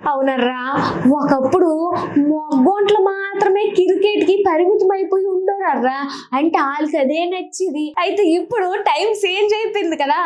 అవునర్రా? ఒకప్పుడు మొగ్గొంట్లు మాత్రం అయిపోయి అంటే వాళ్ళకి అదే నచ్చింది. అయితే ఇప్పుడు టైం చేంజ్ అయిపోయింది కదా.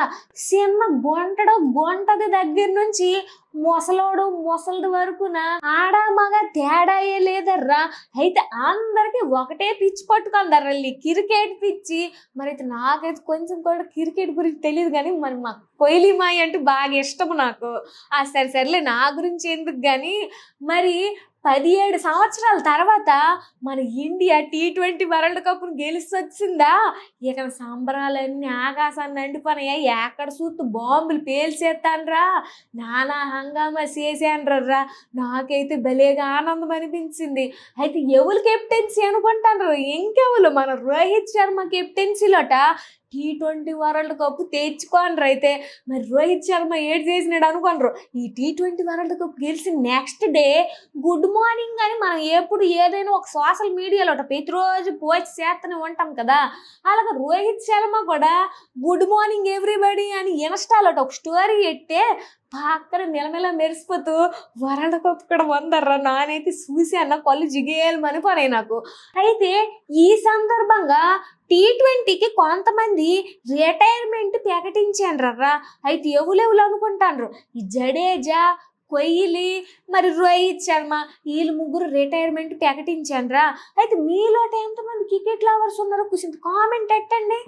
చిన్న గొంటడు గొంటది దగ్గర నుంచి. ముసలోడు ముసలిది వరకున? ఆడ మగ తేడాయే లేదర్రా? అయితే అందరికి ఒకటే పిచ్చి పట్టుకుందర్రా ఈ క్రికెట్ పిచ్చి. మరి అయితే నాకైతే కొంచెం కూడా క్రికెట్ గురించి తెలియదు కానీ మరి మా కోహ్లీ మాయ అంటే బాగా ఇష్టం నాకు. ఆ సరే సర్లే నా గురించి ఎందుకు కానీ మరి పదిహేడు సంవత్సరాల తర్వాత మన ఇండియా టీ ట్వంటీ వరల్డ్ కప్ను గెలిచి వచ్చిందా ఇక సంబరాలన్నీ ఆకాశాన్ని అండిపోయినాయా ఎక్కడ చూస్తూ బాంబులు పేల్చేస్తానరా నానా హంగామా చేశాన్రా నాకైతే భలేగా ఆనందం అనిపించింది అయితే ఎవరు కెప్టెన్సీ అనుకుంటాను ఇంకెవరు మన రోహిత్ శర్మ కెప్టెన్సీలోట టీ ట్వంటీ వరల్డ్ కప్ తెచ్చుకోనరు అయితే. మరి రోహిత్ శర్మ ఏడు చేసినాడు అనుకోనరు. ఈ టీ ట్వంటీ వరల్డ్ కప్ గెలిచి నెక్స్ట్ డే గుడ్ మార్నింగ్ అని మనం ఎప్పుడు ఏదైనా ఒక సోషల్ మీడియాలో ప్రతిరోజు పోస్ట్ చేస్తూనే ఉంటాం కదా. అలాగే రోహిత్ శర్మ కూడా గుడ్ మార్నింగ్ ఎవ్రీబడి అని ఇన్స్టాలో ఒక స్టోరీ పెట్టే పక్కన మెలమెల మెరిసిపోతూ వరల్డ్ కప్ కూడా వందర్రా నానైతే చూసి అన్న కళ్ళు జిగేయాలి పనే నాకు. అయితే ఈ సందర్భంగా టీ ట్వంటీకి కొంతమంది రిటైర్మెంట్ ప్రకటించాను అయితే ఎవలెవలు అనుకుంటాను ఈ జడేజా కొయ్యిలి మరి రోహిత్ శర్మ వీళ్ళు ముగ్గురు రిటైర్మెంట్ ప్రకటించాన్రా. అయితే మీలో ఎంతమంది క్రికెట్ లవర్స్ ఉన్నారో కూర్చుంది కామెంట్ పెట్టండి